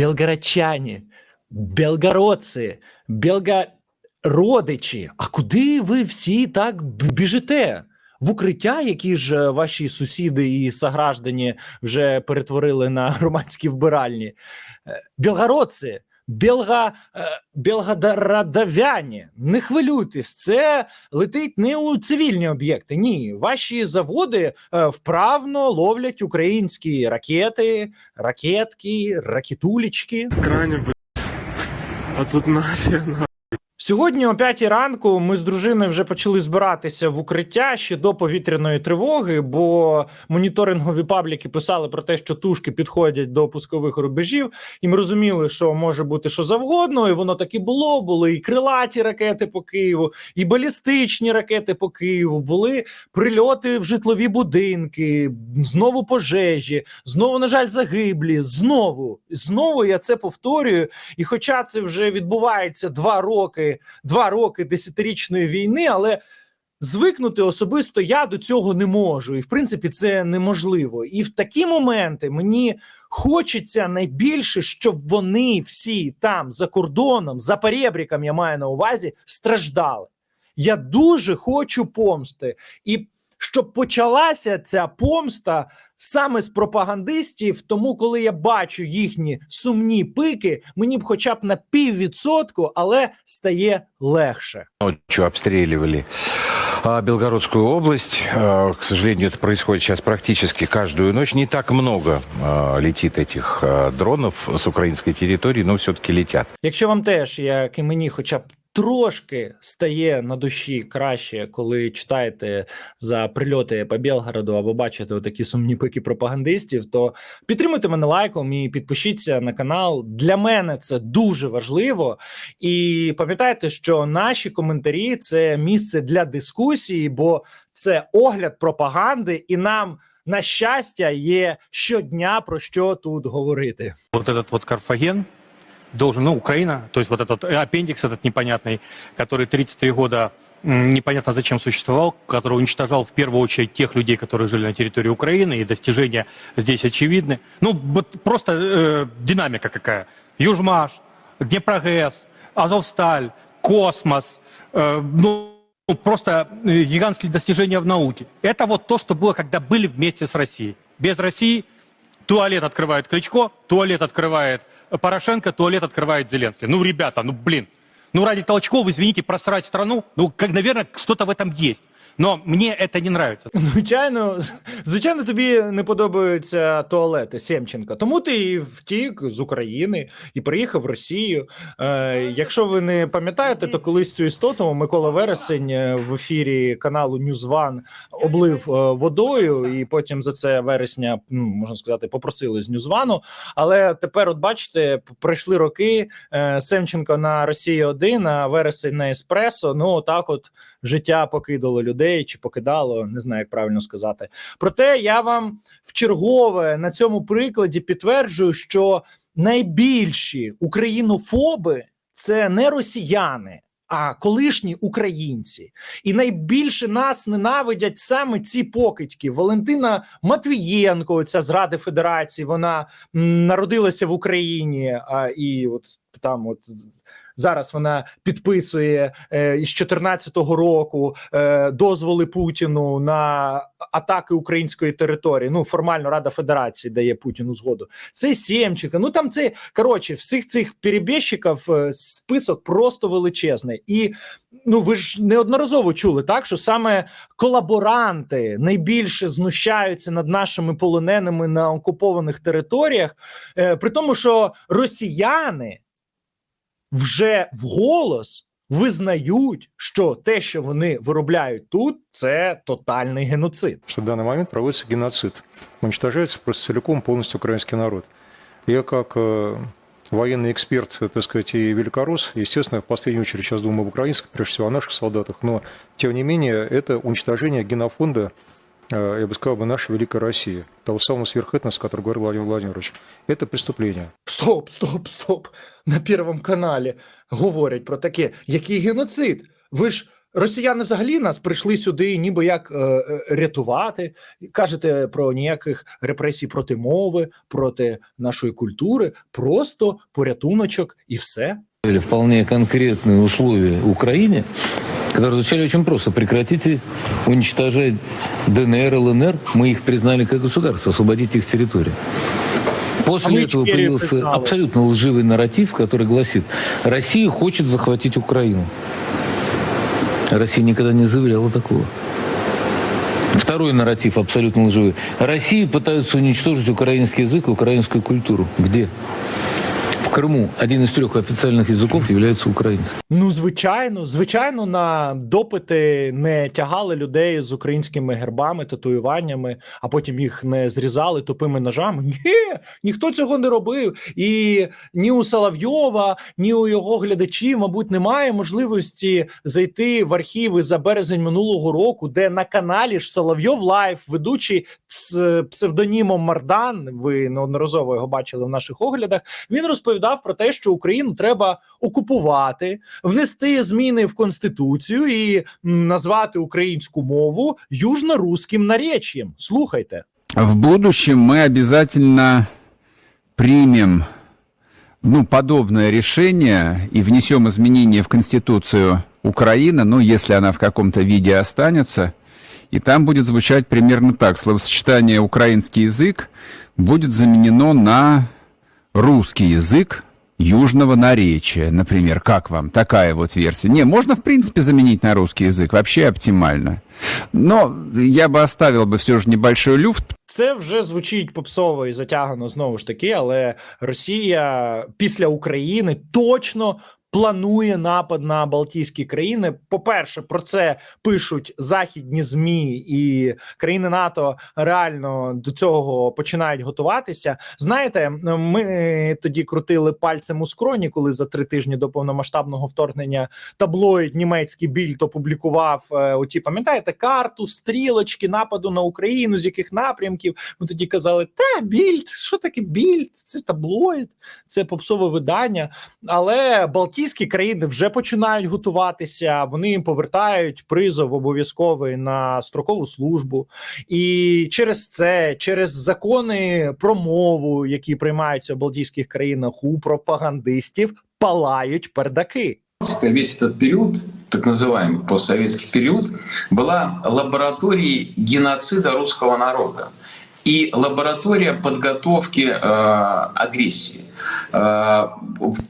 белгородчане, белгородці, белгородичі. А куди ви всі так біжите? В укриття, які ж ваші сусіди і сограждані вже перетворили на громадські вбиральні. Е, Білгородці, Білга, е, білгородовяні, не хвилюйтесь, це летить не у цивільні об'єкти. Ні, ваші заводи е, вправно ловлять українські ракети, ракетки, ракетулічки. Крайне, блядь. А тут нафиг, на. Сьогодні о 5 ранку ми з дружиною вже почали збиратися в укриття ще до повітряної тривоги, бо моніторингові пабліки писали про те, що тушки підходять до пускових рубежів, і ми розуміли, що може бути що завгодно, і воно так було. Були і крилаті ракети по Києву, і балістичні ракети по Києву, були прильоти в житлові будинки, знову пожежі, знову, на жаль, загиблі. Знову, знову я це повторюю. І хоча це вже відбувається два роки, два роки десятирічної війни, але звикнути особисто я до цього не можу. І в принципі це неможливо. І в такі моменти мені хочеться найбільше, щоб вони всі там за кордоном, за перебріком, я маю на увазі, страждали. Я дуже хочу помсти. І щоб почалася ця помста саме з пропагандистів. Тому, коли я бачу їхні сумні пики, мені б хоча б на піввідсотку, але стає легше. ночью обстреливали а, Белгородскую область. К сожалению, это происходит сейчас практически каждую ночь. Не так много летит этих дронов с украинской территории, но все-таки летят. Якщо вам теж, як і мені, хоча б трошки стає на душі краще, коли читаєте за прильоти по Білгороду або бачите отакі сумні пики пропагандистів, то підтримуйте мене лайком і підпишіться на канал. Для мене це дуже важливо. І пам'ятайте, що наші коментарі це місце для дискусії, бо це огляд пропаганди, і нам. На щастя, є щодня про що тут говорити. вот этот вот Карфаген должен, ну, Украина, то есть вот этот аппендикс этот непонятный, который 33 года непонятно зачем существовал, который уничтожал в первую очередь тех людей, которые жили на территории Украины, и достижения здесь очевидны. Ну, вот просто э, динамика какая. Южмаш, Днепрогэс, Азовсталь, Космос, э, ну, ну, просто э, гигантские достижения в науке. Это вот то, что было, когда были вместе с Россией. Без России туалет открывает Кличко, туалет открывает Порошенко, туалет открывает Зеленский. Ну, ребята, ну, блин. Ну, ради толчков, извините, просрать страну, ну, как, наверное, что-то в этом есть. Но мне это не нравится. Звичайно, звичайно, тобі не подобаються туалети Сємченка. Тому ти і втік з України і приїхав в Росію. Е, якщо ви не пам'ятаєте, то колись цю істоту Микола Вересень е, в ефірі каналу Ньюзван облив е, водою, і потім за це вересня ну, можна сказати попросили з Ньюзвану. Але тепер, от бачите, пройшли роки. Е, Семченко на Росії 1 а вересень на еспресо. Ну отак, от життя покидало людей чи покидало, не знаю, як правильно сказати. Проте я вам в чергове на цьому прикладі підтверджую, що найбільші українофоби це не росіяни. А колишні українці, і найбільше нас ненавидять саме ці покидьки. Валентина Матвієнко, ця з Ради Федерації, вона народилася в Україні, а і от там, от зараз вона підписує е, із 14-го року е, дозволи Путіну на атаки української території. Ну формально Рада Федерації дає Путіну згоду. Це Сємченка. Ну там це коротше, всіх цих перебіжчиків е, список просто величезний. І ну ви ж неодноразово чули так, що саме колаборанти найбільше знущаються над нашими полоненими на окупованих територіях, е, при тому, що росіяни вже вголос визнають, що те, що вони виробляють тут, це тотальний геноцид. что в данный момент проводится геноцид. Уничтожается просто целиком полностью украинский народ. Я как э, военный эксперт, э, так сказать, и великорос, естественно, в последнюю очередь сейчас думаю об украинских, прежде всего о наших солдатах, но, тем не менее, это уничтожение генофонда, э, я бы сказал, бы, нашей великой России, того самого сверхэтноса, о котором говорил Владимир Владимирович. Это преступление. Стоп, стоп, стоп. На Первому каналі говорять про таке. Який геноцид? Ви ж росіяни взагалі нас прийшли сюди, ніби як е, е, рятувати. Кажете про ніяких репресій проти мови, проти нашої культури, просто порятуночок і все. Вполне конкретные условия Украине, которые звучали очень просто. Прекратите уничтожать ДНР, ЛНР. Мы их признали как государство, освободите их территорию. После А этого появился признали. абсолютно лживый нарратив, который гласит, Россия хочет захватить Украину. Россия никогда не заявляла такого. Второй нарратив абсолютно лживый. Россия пытается уничтожить украинский язык и украинскую культуру. Где? В Крыму один из трех официальных языков является украинским. Ну, звичайно, звичайно, на допити не тягали людей з українськими гербами, татуюваннями, а потім їх не зрізали тупими ножами. Ні, ніхто цього не робив. І ні у Соловйова, ні у його глядачів, мабуть, немає можливості зайти в архіви за березень минулого року, де на каналі ж Соловйов Лайф, ведучий з псевдонімом Мардан. Ви неодноразово його бачили в наших оглядах. Він розповідав про те, що Україну треба окупувати, внести зміни в конституцію і м, назвати українську мову южно-руським наречієм. Слухайте. В будущем мы обязательно примем ну, подобное решение и внесем изменения в Конституцию Украины, ну, если она в каком-то виде останется. И там будет звучать примерно так. Словосочетание «украинский язык» будет заменено на русский язык южного наречия, например. Как вам такая вот версия? Не, можно, в принципе, заменить на русский язык. Вообще оптимально. Но я бы оставил бы все же небольшой люфт, Це вже звучить попсово і затягано знову ж таки, але Росія після України точно. Планує напад на Балтійські країни. По-перше, про це пишуть західні змі, і країни НАТО реально до цього починають готуватися. Знаєте, ми тоді крутили пальцем у скроні, коли за три тижні до повномасштабного вторгнення таблоїд німецький більд опублікував е, оті, пам'ятаєте, карту, стрілочки нападу на Україну, з яких напрямків. Ми тоді казали: та більд, що таке більд? Це таблоїд, це попсове видання. Але Балтійські країни вже починають готуватися. Вони повертають призов обов'язковий на строкову службу, і через це, через закони про мову, які приймаються в Балтійських країнах у пропагандистів, палають пердаки. Теперь весь этот период, так называемый постсоветский период, была лабораторией геноцида русского народа И лаборатория подготовки э, агрессии. Э,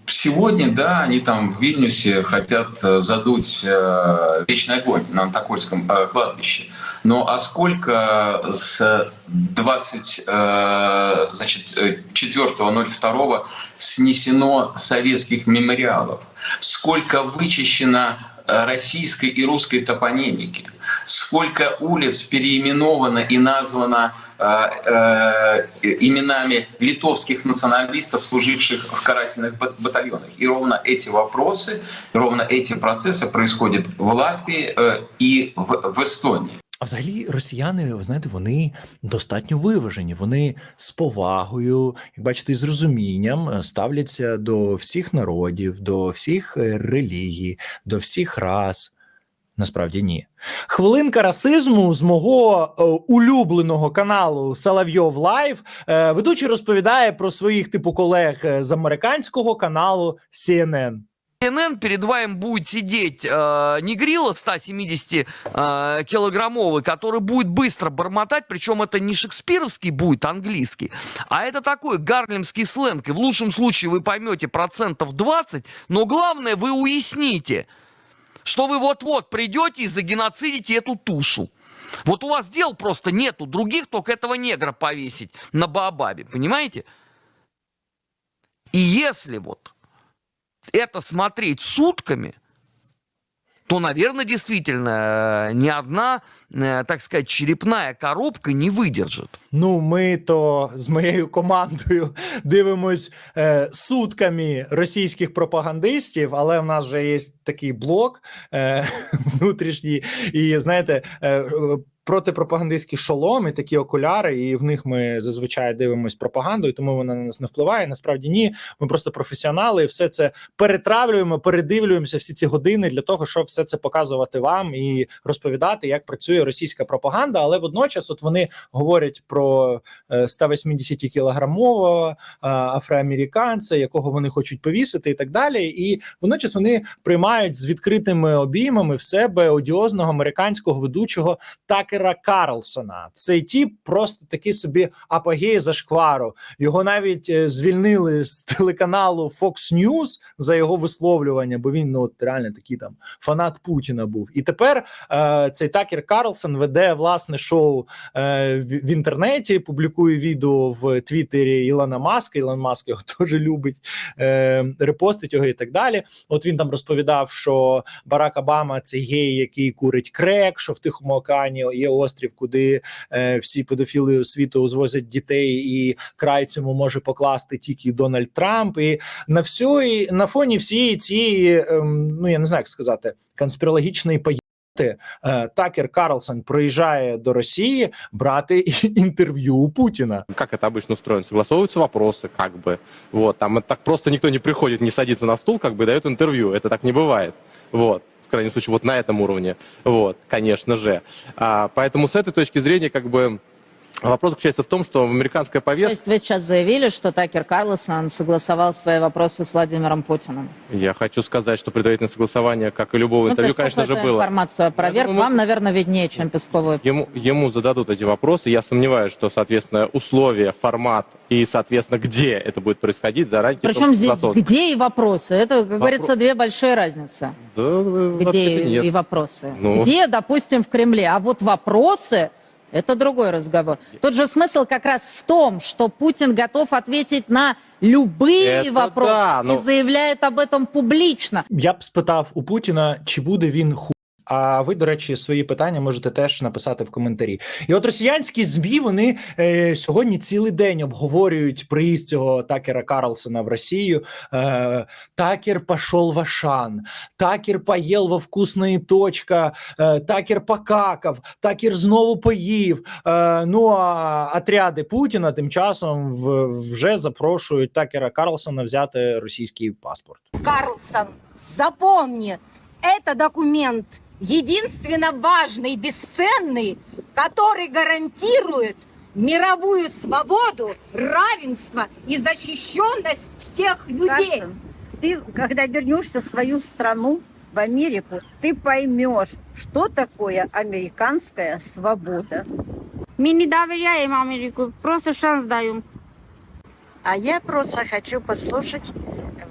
сегодня, да, они там в Вильнюсе хотят э, задуть э, вечный огонь на Антокольском э, кладбище. Но а сколько с 20, э, значит, э, 4.02 снесено советских мемориалов? Сколько вычищено э, российской и русской топонимики? Сколько улиц переименовано и названо э, э, именами литовских националистов, служивших в карательных бат- батальонах? И ровно эти вопросы, ровно эти процессы происходят в Латвии э, и в, в Эстонии. А взагалі росіяни, ви знаєте, вони достатньо виважені. Вони з повагою, як бачите, з розумінням е, ставляться до всіх народів, до всіх е, релігій, до всіх рас. Насправді ні. Хвилинка расизму з мого е, улюбленого каналу Соловйов Лайв. Е, ведучий розповідає про своїх типу колег е, з американського каналу CNN. CNN перед вами будет сидеть э, не грилла 170 э, килограммовый, который будет быстро бормотать, причем это не шекспировский будет английский, а это такой гарлемский сленг. И в лучшем случае вы поймете процентов 20, но главное вы уясните, что вы вот-вот придете и загеноцидите эту тушу. Вот у вас дел просто нету других, только этого негра повесить на Баобабе, понимаете? И если вот это смотреть сутками, то, наверное, действительно, э, ни одна, э, так сказать, черепная коробка не выдержит. Ну, ми то з моєю командою дивимось е, сутками російських пропагандистів, але в нас вже є такий блок е, внутрішній, і знаєте, е, е, протипропагандистські шоломи, такі окуляри, і в них ми зазвичай дивимось пропаганду, і тому вона на нас не впливає. Насправді ні. Ми просто професіонали, і все це перетравлюємо, передивлюємося всі ці години для того, щоб все це показувати вам і розповідати, як працює російська пропаганда. Але водночас, от вони говорять про е, 180 кілограмового афроамериканця, якого вони хочуть повісити, і так далі. І водночас вони приймають з відкритими обіймами в себе одіозного американського ведучого Такера Карлсона. Цей тіп просто такий собі апогей зашквару. Його навіть е, звільнили з телеканалу Fox News за його висловлювання, бо він ну от реально такий там фанат Путіна був. І тепер е, цей Такер Карлсон веде власне шоу е, в, в інтернеті, публікує відео в Твіттері Ілона Маска. Ілон Маск його теж любить, е, репостить його і так далі. От він там розповідав, що Барак Обама це гей, який курить крек, що в Тихому океані є острів, куди е, всі педофіли світу звозять дітей, і край цьому може покласти тільки Дональд Трамп. І на всій, на фоні всієї цієї, ем, ну я не знаю, як сказати, конспірологічної поїти. Такер Карлсон приїжджає до Росії брати інтерв'ю у Путіна. Как это обычно устроено? Согласовываются вопросы, как бы. Вот, там это так просто никто не приходит, не садится на стул, как бы дает интервью. Это так не бывает. Вот. В крайнем случае, вот на этом уровне. Вот, конечно же. А, поэтому с этой точки зрения, как бы, вопрос заключается в том, что американская То повестка... есть вы сейчас заявили, что Такер Карлсон согласовал свои вопросы с Владимиром Путиным? Я хочу сказать, что предварительное согласование, как и любого Ну, интервью, конечно же, было. информацию опроверг. думаю, мы- Вам, наверное, виднее, чем Пескову. Ему, ему зададут эти вопросы. Я сомневаюсь, что, соответственно, условия, формат и, соответственно, где это будет происходить, заранее Причем здесь согласовано. где и вопросы? Это, как говорится, две большие разницы. Да, Где и вопросы. Ну. Где, допустим, в Кремле. А вот вопросы это другой разговор. Тут же смысл как раз в том, что Путин готов ответить на любые Это вопросы да, но- и заявляет об этом публично. Я б спитав у Путіна, чи буде він ху. А ви, до речі, свої питання можете теж написати в коментарі. І от росіянські ЗМІ вони е, сьогодні цілий день обговорюють приїзд цього Такера Карлсона в Росію. Е, Такер пішов в Ашан, Такер поїл во вкусної точка, е, Такер покакав, Такер знову поїв. Е, ну а отряди Путіна тим часом в, вже запрошують Такера Карлсона взяти російський паспорт. Карлсон, запомни, это документ единственно важный, бесценный, который гарантирует мировую свободу, равенство и защищенность всех людей. ты, когда вернешься в свою страну, в Америку, ты поймешь, что такое американская свобода. Мы не доверяем Америку, просто шанс даем. А я просто хочу послушать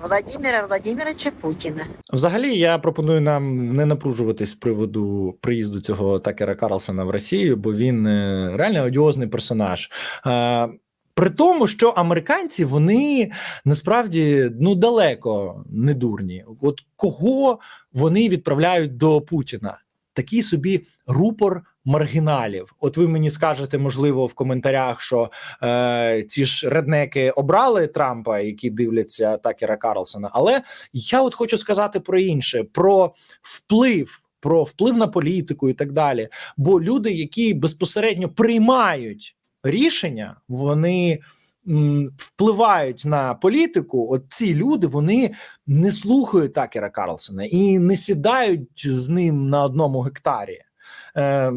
Владимира Владимировича Путіна. Взагалі, я пропоную нам не напружуватись з приводу приїзду цього Такера Карлсона в Росію, бо він е, реально одіозний персонаж. Е, При тому, що американці вони насправді ну далеко не дурні. От кого вони відправляють до Путіна? Такий собі рупор маргіналів. От ви мені скажете, можливо, в коментарях, що е, ці ж реднеки обрали Трампа, які дивляться Такера Карлсона. Але я от хочу сказати про інше: про вплив. Про вплив на політику і так далі. Бо люди, які безпосередньо приймають рішення, вони впливають на політику. От ці люди вони не слухають Такера Карлсона і не сідають з ним на одному гектарі. Е,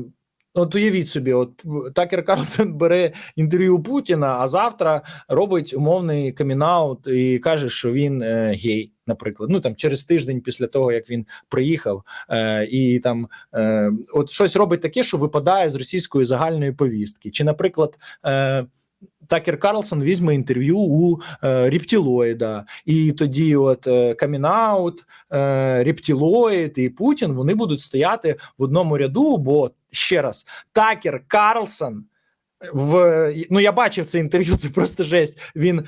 От уявіть собі, от Такер Карлсон бере інтерв'ю Путіна, а завтра робить умовний камінаут і каже, що він е, гей, наприклад. Ну там через тиждень після того, як він приїхав, е, і там е, от щось робить таке, що випадає з російської загальної повістки. Чи, наприклад, е, Такер Карлсон візьме інтерв'ю у е, рептилоїда, і тоді, от е, камінаут, е, рептилоїд і Путін вони будуть стояти в одному ряду. Бо ще раз, Такер Карлсон в ну я бачив це інтерв'ю. Це просто жесть. Він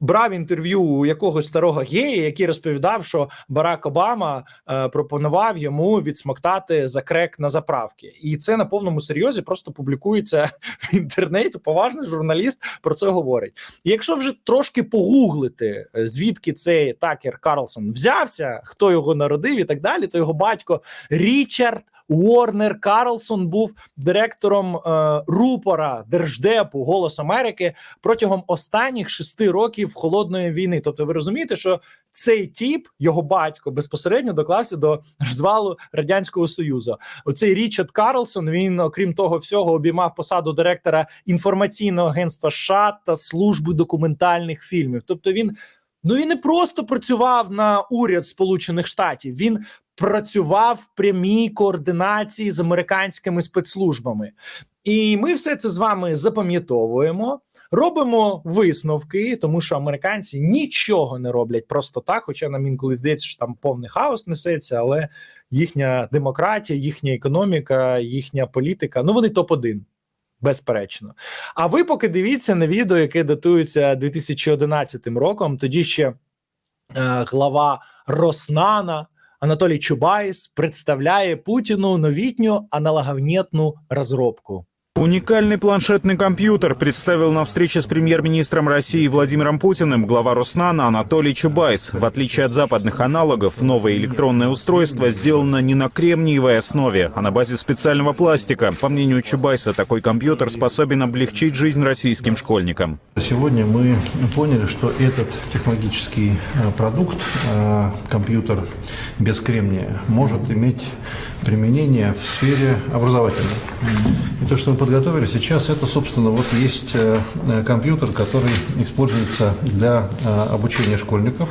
брав інтерв'ю у якогось старого гея, який розповідав, що Барак Обама е, пропонував йому відсмоктати за крек на заправки, і це на повному серйозі просто публікується в інтернеті. Поважний журналіст про це говорить. І якщо вже трошки погуглити, е, звідки цей Такер Карлсон взявся, хто його народив і так далі, то його батько Річард Уорнер Карлсон був директором е, рупора Держдепу Голос Америки протягом останніх шести років холодної війни. Тобто, ви розумієте, що цей тіп, його батько, безпосередньо доклався до розвалу радянського союзу. Оцей Річард Карлсон. Він, окрім того всього, обіймав посаду директора інформаційного агентства США та служби документальних фільмів. Тобто він ну і не просто працював на уряд Сполучених Штатів. Він працював в прямій координації з американськими спецслужбами. І ми все це з вами запам'ятовуємо. Робимо висновки, тому що американці нічого не роблять просто так. Хоча нам інколи здається, що там повний хаос несеться, але їхня демократія, їхня економіка, їхня політика ну вони топ 1 безперечно. А ви поки дивіться на відео, яке датується 2011 роком. Тоді ще е, глава Роснана Анатолій Чубайс представляє Путіну новітню аналоговнітну розробку. Уникальный планшетный компьютер представил на встрече с премьер-министром России Владимиром Путиным глава Роснана Анатолий Чубайс. В отличие от западных аналогов, новое электронное устройство сделано не на кремниевой основе, а на базе специального пластика. По мнению Чубайса, такой компьютер способен облегчить жизнь российским школьникам. Сегодня мы поняли, что этот технологический э, продукт, э, компьютер без кремния, может иметь применение в сфере образовательной. И то, что мы подготовили сейчас, это, собственно, вот есть э, э, компьютер, который используется для э, обучения школьников.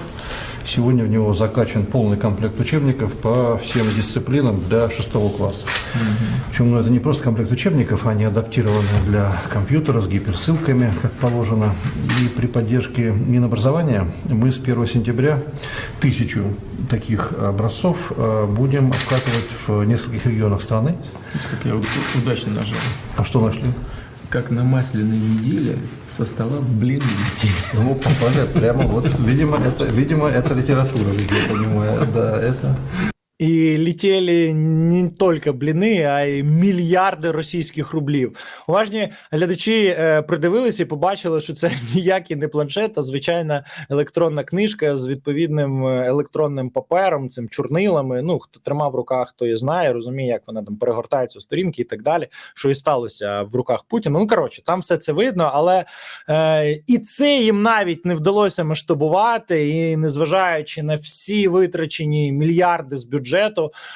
Сегодня в него закачан полный комплект учебников по всем дисциплинам для шестого класса. Причем ну, это не просто комплект учебников, они адаптированы для компьютера с гиперссылками, как положено. И при поддержке Минобразования мы с 1 сентября тысячу таких образцов э, будем обкатывать в нескольких регионах страны. Как я удачно нажал. А что нашли? Как на масляной неделе со стола блин летели. Ну, попали прямо вот. Видимо, это, видимо, это литература, я понимаю. Да, это... І летіли не тільки бліни, а й мільярди російських рублів. Уважні глядачі е, придивилися і побачили, що це ніякий не планшет, а звичайна електронна книжка з відповідним е, електронним папером, цим чорнилами. Ну хто тримав в руках, той знає, розуміє, як вона там перегортається сторінки і так далі. Що і сталося в руках Путіна. Ну коротше, там все це видно, але е, і це їм навіть не вдалося масштабувати, і незважаючи на всі витрачені мільярди з бюджету,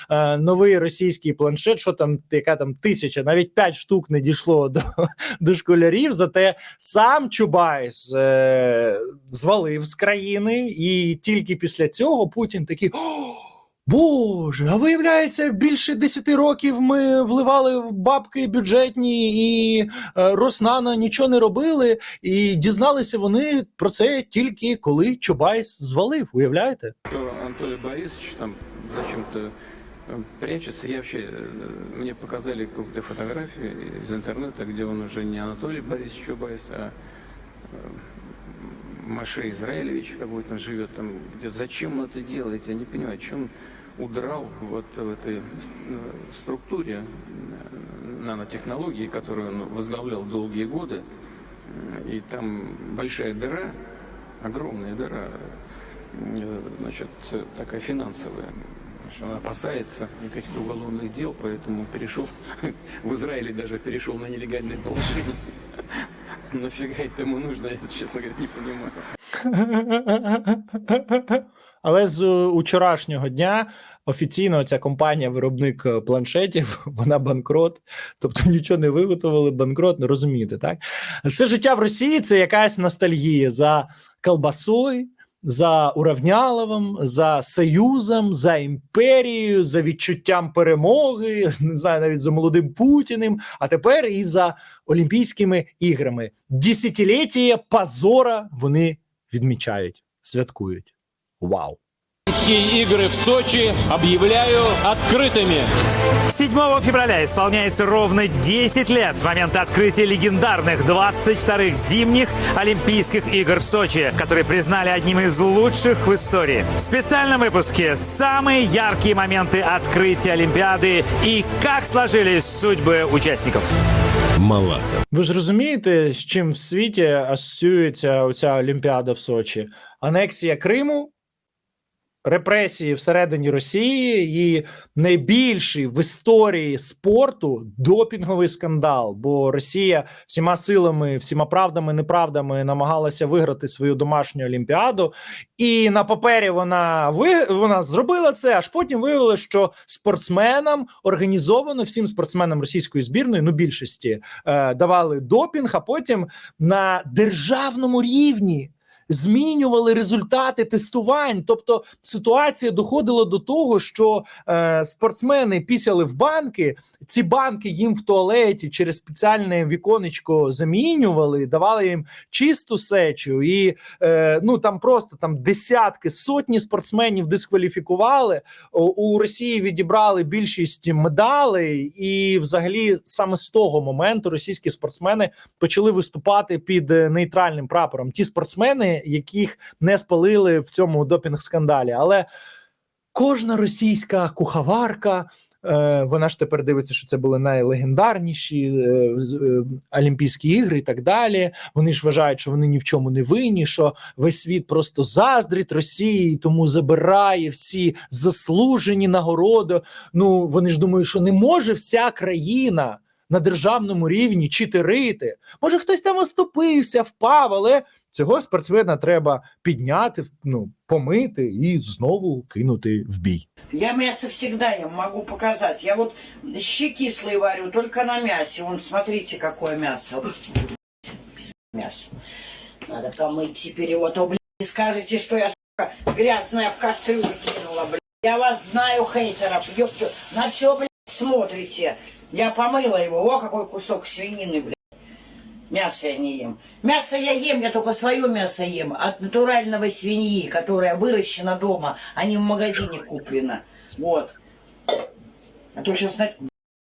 е, новий російський планшет, що там, яка там тисяча, навіть п'ять штук не дійшло до, до школярів. Зате сам Чубайс е, звалив з країни, і тільки після цього Путін такий. Боже, а виявляється, більше 10 років ми вливали в бабки бюджетні і е, Роснана нічого не робили, і дізналися вони про це тільки коли Чубайс звалив. Уявляєте? Анатолий Борисович там зачем-то э, прячется. Я вообще, э, мне показали какую-то фотографию из интернета, где он уже не Анатолий Борисович Чубайс, а э, Маше Израилевич какой-то живет там. Где, зачем он это делает? Я не понимаю, чем он удрал вот в этой структуре нанотехнологии, которую он возглавлял долгие годы. И там большая дыра, огромная дыра, значит, такая финансовая. Значит, Он опасается никаких уголовных дел, поэтому перешел в Израиле даже перешел на нелегальное положение. Нафига это ему нужно, я, честно говоря, не понимаю. Але з е, учорашнього дня офіційно ця компанія, виробник е, планшетів, вона банкрот, тобто нічого не виготовили, банкрот, ну розумієте, так? Все життя в Росії це якась ностальгія за колбасою, за Уравняловим, за Союзом, за імперією, за відчуттям перемоги, не знаю, навіть за молодим Путіним, а тепер і за Олімпійськими іграми. Десятиліття позора вони відмічають, святкують. Вау! игры в Сочи объявляю открытыми. 7 февраля исполняется ровно 10 лет с момента открытия легендарных 22-х зимних Олимпийских игр в Сочи, которые признали одним из лучших в истории. В специальном выпуске самые яркие моменты открытия Олимпиады и как сложились судьбы участников. Малаха. Ви ж розумієте, з чим в світі асоціюється оця Олімпіада в Сочі? Анексія Криму репресії всередині Росії і найбільший в історії спорту допінговий скандал. Бо Росія всіма силами, всіма правдами, неправдами намагалася виграти свою домашню олімпіаду. І на папері вона ви вона зробила це. Аж потім виявилося, що спортсменам організовано всім спортсменам російської збірної, ну більшості е, давали допінг, а потім на державному рівні змінювали результати тестувань. Тобто ситуація доходила до того, що е, спортсмени пісяли в банки. Ці банки їм в туалеті через спеціальне віконечко замінювали, давали їм чисту сечу, і е, ну там просто там десятки, сотні спортсменів дискваліфікували. У, Росії відібрали більшість медалей, і взагалі саме з того моменту російські спортсмени почали виступати під е, нейтральним прапором. Ті спортсмени, яких не спалили в цьому допінг-скандалі, але кожна російська куховарка. е, Вона ж тепер дивиться, що це були найлегендарніші е, е, Олімпійські ігри і так далі. Вони ж вважають, що вони ні в чому не винні, що весь світ просто заздрить Росії, тому забирає всі заслужені нагороди. Ну вони ж думають, що не може вся країна на державному рівні читерити. Може, хтось там оступився, впав, але цього спортсмена треба підняти, ну помити і знову кинути в бій. Я мясо всегда ем, могу показать. Я вот щи кислые варю только на мясе. Вон, смотрите, какое мясо. Пиздец, Мясо. Надо помыть теперь его. А то, блядь, не скажете, что я, сука, грязная в кастрюлю кинула, блядь. Я вас знаю, хейтеров. Ёпту, на все, блядь, смотрите. Я помыла его. О, какой кусок свинины, блядь. Мясо я не ем. Мясо я ем, я только свое мясо ем. От натурального свиньи, которая выращена дома, а не в магазине куплена. Вот. А то сейчас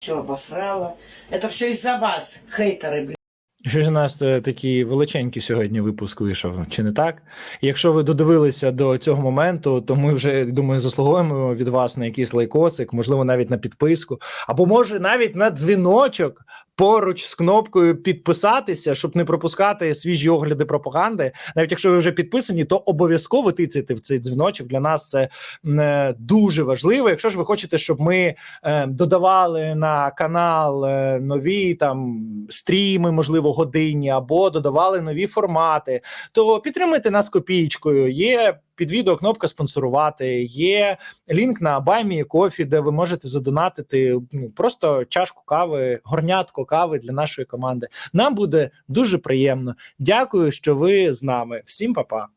все обосрала. Это все из-за вас, хейтеры, блин. Щось у нас е, такий величенький сьогодні випуск вийшов, чи не так? Якщо ви додивилися до цього моменту, то ми вже думаю заслуговуємо від вас на якийсь лайкосик, можливо, навіть на підписку, або може навіть на дзвіночок поруч з кнопкою підписатися, щоб не пропускати свіжі огляди пропаганди. Навіть якщо ви вже підписані, то обов'язково тицяйте в цей дзвіночок. Для нас це е, дуже важливо. Якщо ж ви хочете, щоб ми е, додавали на канал нові там стріми, можливо, годинні, або додавали нові формати, то підтримайте нас копійкою. Є під відео кнопка спонсорувати, є лінк на Баймі Кофі, де ви можете задонатити ну, просто чашку кави, горнятко кави для нашої команди. Нам буде дуже приємно. Дякую, що ви з нами. Всім па-па.